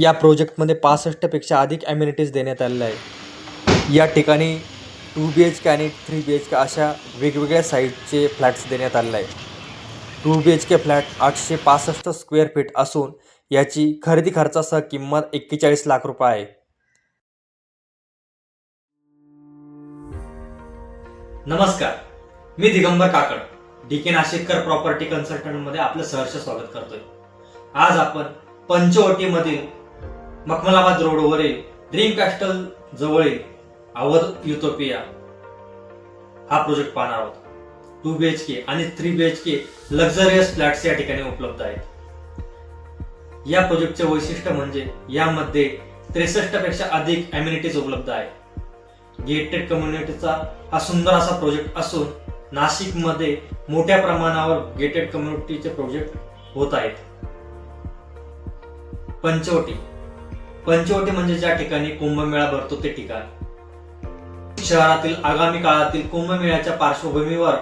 या प्रोजेक्टमध्ये पासष्टपेक्षा अधिक ॲम्युनिटीज देण्यात आलेल्या आहे या ठिकाणी टू बी एच के आणि थ्री बी एच के अशा वेगवेगळ्या साईजचे फ्लॅट्स देण्यात आलेले आहे two B H K flat आठशे पासष्ट स्क्वेअर फीट असून याची खरेदी खर्चासह किंमत एक्केचाळीस लाख रुपये आहे. नमस्कार मी दिगंबर काकड डी के नाशिककर प्रॉपर्टी कन्सल्टंटमध्ये आपलं सहर्ष स्वागत करतोय. आज आपण पंचवटीमधील मखमलाबाद रोडवर ड्रीम कॅस्टल जवळील अवध युथोपिया हा प्रोजेक्ट पाहणार आहोत. टू बी एच के आणि three B H K luxurious flats या ठिकाणी उपलब्ध आहेत. या प्रोजेक्टचे वैशिष्ट्य म्हणजे यामध्ये त्रेसष्टपेक्षा अधिक अम्युनिटीज उपलब्ध आहे गेटेड कम्युनिटीचा हा सुंदर असा प्रोजेक्ट असून नाशिकमध्ये मोठ्या प्रमाणावर गेटेड कम्युनिटीचे प्रोजेक्ट होत आहेत. पंचवटी. पंचवटी म्हणजे ज्या ठिकाणी कुंभमेळा भरतो ते ठिकाण. शहरातील आगामी काळातील कुंभमेळ्याच्या पार्श्वभूमीवर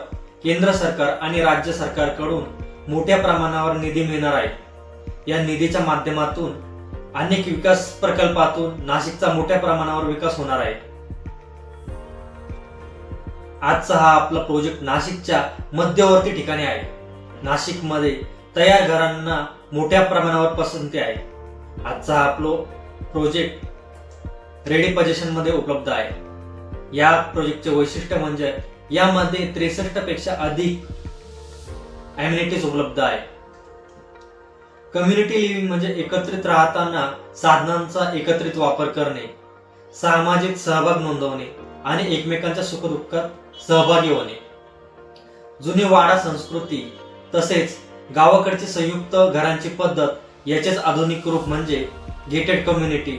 केंद्र सरकार आणि राज्य सरकारकडून मोठ्या प्रमाणावर निधी मिळणार आहे. या निधीच्या माध्यमातून अनेक विकास प्रकल्पातून नाशिकचा मोठ्या प्रमाणावर विकास होणार आहे. आजचा हा आपला प्रोजेक्ट नाशिकच्या मध्यवर्ती ठिकाणी आहे. नाशिकमध्ये तयार घरांना मोठ्या प्रमाणावर पसंती आहे. आजचा हा आपलो प्रोजेक्ट रेडी पोझिशनमध्ये उपलब्ध आहे. या प्रोजेक्टचे वैशिष्ट्य म्हणजे यामध्ये त्रेसष्टपेक्षा अधिक ॲम्युनिटीज उपलब्ध आहे. कम्युनिटी लिव्हिंग म्हणजे एकत्रित राहताना साधनांचा एकत्रित वापर करणे सामाजिक सहभाग नोंदवणे आणि एकमेकांच्या सुखदुःखात सहभागी होणे. जुनी वाडा संस्कृती तसेच गावाकडची संयुक्त घरांची पद्धत याचेच आधुनिक रूप म्हणजे गेटेड कम्युनिटी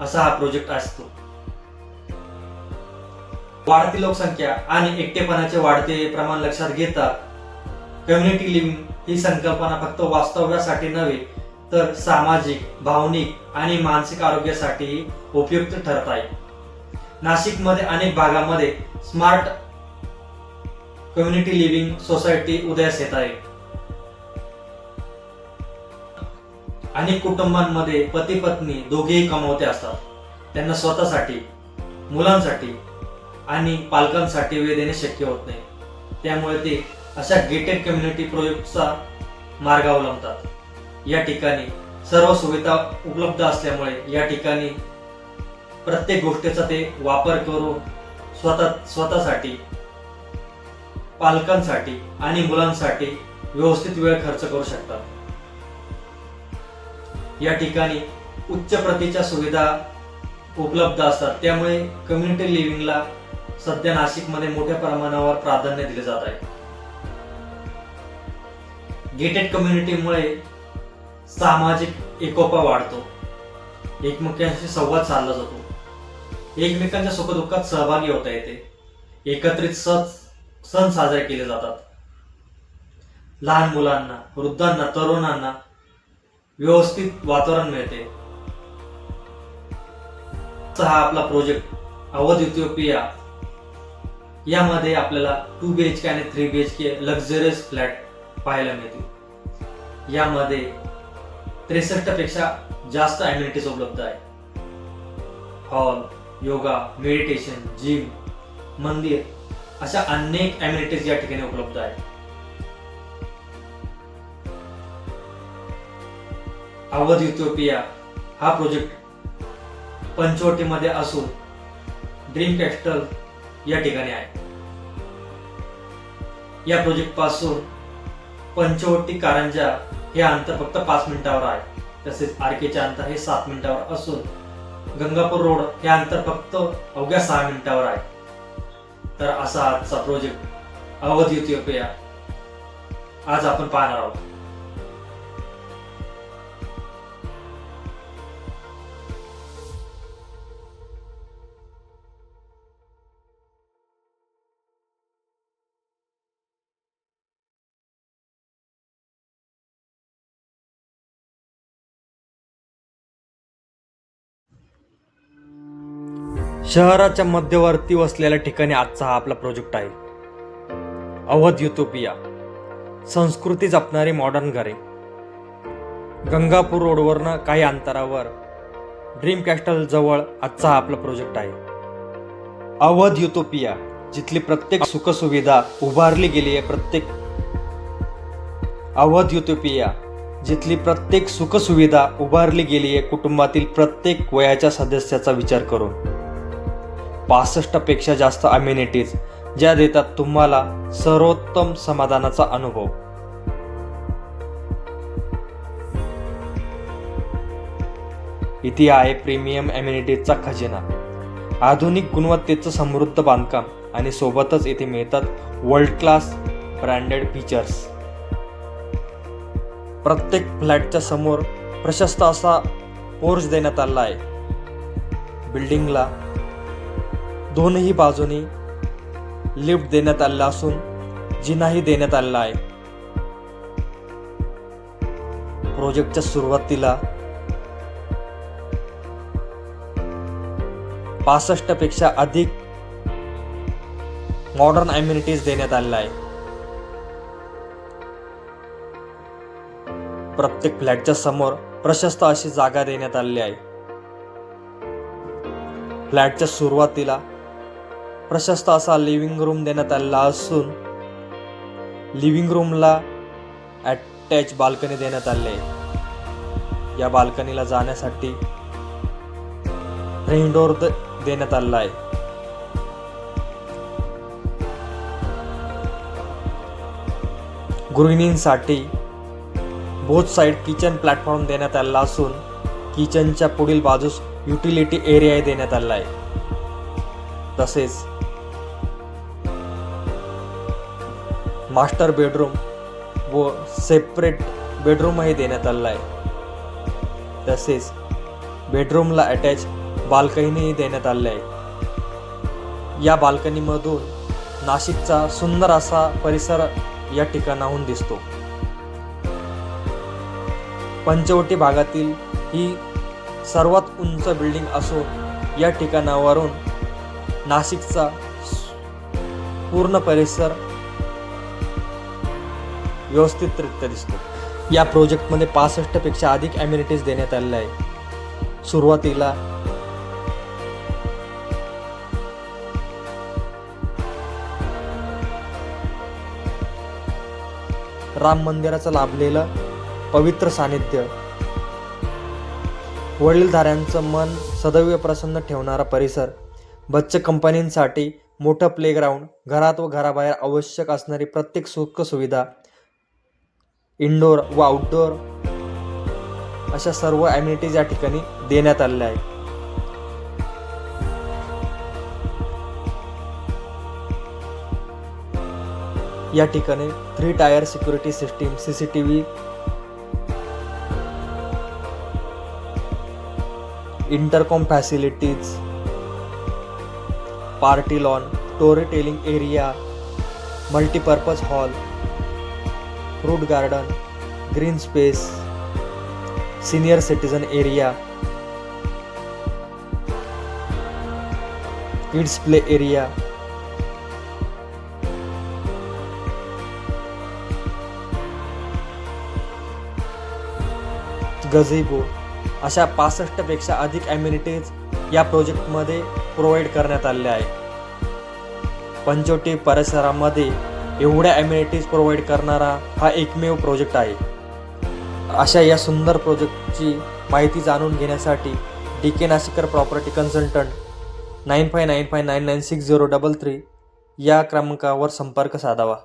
असा हा प्रोजेक्ट असतो. वाढती लोकसंख्या आणि एकटेपणाचे वाढते प्रमाण लक्षात घेता कम्युनिटी लिव्हिंग ही संकल्पना फक्त वास्तव्यासाठी नव्हे तर सामाजिक भावनिक आणि मानसिक आरोग्यासाठी उपयुक्त ठरत आहे. नाशिकमध्ये अनेक भागामध्ये स्मार्ट कम्युनिटी लिव्हिंग सोसायटी उदयास येत आहे. अनेक कुटुंबांमध्ये पती पत्नी दोघेही कमवते असतात. त्यांना स्वतःसाठी मुलांसाठी आणि पालकांसाठी वेळ देणे शक्य होत नाही. त्यामुळे ते अशा गेटेड कम्युनिटी प्रोजेक्टचा मार्ग अवलंबतात. या ठिकाणी सर्व सुविधा उपलब्ध असल्यामुळे या ठिकाणी प्रत्येक गोष्टीचा ते वापर करून स्वतः स्वतःसाठी पालकांसाठी आणि मुलांसाठी व्यवस्थित वेळ खर्च करू शकतात. या ठिकाणी उच्च प्रतीच्या सुविधा उपलब्ध असतात. त्यामुळे कम्युनिटी लिव्हिंगला सध्या नाशिकमध्ये मोठ्या प्रमाणावर प्राधान्य दिले जात आहे. गेटेड कम्युनिटीमुळे सामाजिक एकोपा वाढतो. एकमेकांशी संवाद साधला जातो. एकमेकांच्या सुखदुःखात सहभागी होता येते. एकत्रित सण सण साजरे केले जातात. लहान मुलांना वृद्धांना तरुणांना व्यवस्थित वातावरण मिळते. हा आपला प्रोजेक्ट अवध इथिओपिया यामध्ये आपल्याला टू बी एच के आणि three B H K luxurious flat पाहायला मिळतील. यामध्ये त्रेसष्टपेक्षा जास्त अम्युनिटीज उपलब्ध आहे हॉल योगा मेडिटेशन जिम मंदिर अशा अनेक ॲम्युनिटीज या ठिकाणी उपलब्ध आहेत. अवध युटोपिया हा प्रोजेक्ट पंचवटीमध्ये असून ड्रीम कॅस्टल या ठिकाणी आहे. या प्रोजेक्टपासून पंचवटी कारंजा हे अंतर फक्त पाच मिनिटावर आहे. तसेच आरकेचे अंतर हे सात मिनिटावर असून गंगापूर रोड हे अंतर फक्त अवघ्या सहा मिनिटावर आहे. तर असा आजचा प्रोजेक्ट अवध युथिओपिया आज आपण पाहणार आहोत. शहराच्या मध्यवर्ती वसलेल्या ठिकाणी आजचा हा आपला प्रोजेक्ट आहे. अवध युटोपिया संस्कृती जपणारी मॉडर्न घरे. गंगापूर रोडवरनं काही अंतरावर ड्रीम कॅस्टल जवळ आजचा हा आपला प्रोजेक्ट आहे. अवध युटोपिया जिथली प्रत्येक सुखसुविधा उभारली गेली आहे प्रत्येक. अवध युटोपिया जिथली प्रत्येक सुखसुविधा उभारली गेली आहे कुटुंबातील प्रत्येक वयाच्या सदस्याचा विचार करून. पासष्टपेक्षा जास्त अम्युनिटीज ज्या देतात तुम्हाला सर्वोत्तम समाधानाचा अनुभव. इथे आहे प्रीमियम अम्युनिटीजचा खजिना. आधुनिक गुणवत्तेचं समृद्ध बांधकाम आणि सोबतच इथे मिळतात वर्ल्ड क्लास ब्रँडेड फीचर्स प्रत्येक फ्लॅटच्या समोर प्रशस्त असा पोर्च देण्यात आला आहे. बिल्डिंगला दोनही बाजूनी लिफ्ट देण्यात आलेला असून जिनाही देण्यात आलेला आहे. प्रोजेक्टच्या सुरुवातीला पासष्टपेक्षा अधिक मॉडर्न अम्युनिटीज देण्यात आलेला आहे. प्रत्येक फ्लॅटच्या समोर प्रशस्त अशी जागा देण्यात आलेली आहे. फ्लॅटच्या सुरुवातीला प्रशस्त असा लिव्हिंग रूम देण्यात आलेला असून लिव्हिंग रूमला अटॅच बाल्कनी देण्यात आली. आहे या बाल्कनीला जाण्यासाठी रेन डोर द- देण्यात आलेला आहे. गृहिणींसाठी बोथ साईड किचन प्लॅटफॉर्म देण्यात आलेला असून किचनच्या पुढील बाजूस युटिलिटी एरिया देण्यात आलेला आहे. तसेच मास्टर बेडरूम व सेपरेट बेडरूमही देण्यात आलेला आहे. तसेच बेडरूमला अटॅच बाल्कनीही देण्यात आले आहे. या बाल्कनीमधून नाशिकचा सुंदर असा परिसर या ठिकाणाहून दिसतो. पंचवटी भागातील ही सर्वात उंच बिल्डिंग असून या ठिकाणावरून नाशिकचा पूर्ण परिसर व्यवस्थितरित्या दिसतो. या प्रोजेक्टमध्ये पासष्टपेक्षा अधिक ॲम्युनिटीज देण्यात आलेल्या आहे सुरुवातीला राम मंदिराचं लाभलेलं पवित्र सानिध्य वडीलधाऱ्यांचं मन सदैव प्रसन्न ठेवणारा परिसर बच्च कंपनींसाठी मोठं प्लेग्राऊंड घरात व घराबाहेर आवश्यक असणारी प्रत्येक सुख सुविधा इनडोअर व आउटडोअर अशा सर्व ॲम्युनिटीज या ठिकाणी देण्यात आलेल्या आहेत. या ठिकाणी three tier security system C C T V intercom facilities party lawn story telling area multipurpose hall fruit garden green space senior citizen area kids play area gazebo अशा पासष्टपेक्षा अधिक ॲम्युनिटीज या प्रोजेक्टमध्ये प्रोव्हाइड करण्यात आलेल्या आहे पंचोटी परिसरामध्ये एवढ्या ॲम्युनिटीज प्रोव्हाइड करणारा हा एकमेव प्रोजेक्ट आहे. अशा या सुंदर प्रोजेक्टची माहिती जाणून घेण्यासाठी D K Nashikar property consultant nine five nine five nine nine six zero double three या क्रमांकावर संपर्क साधावा.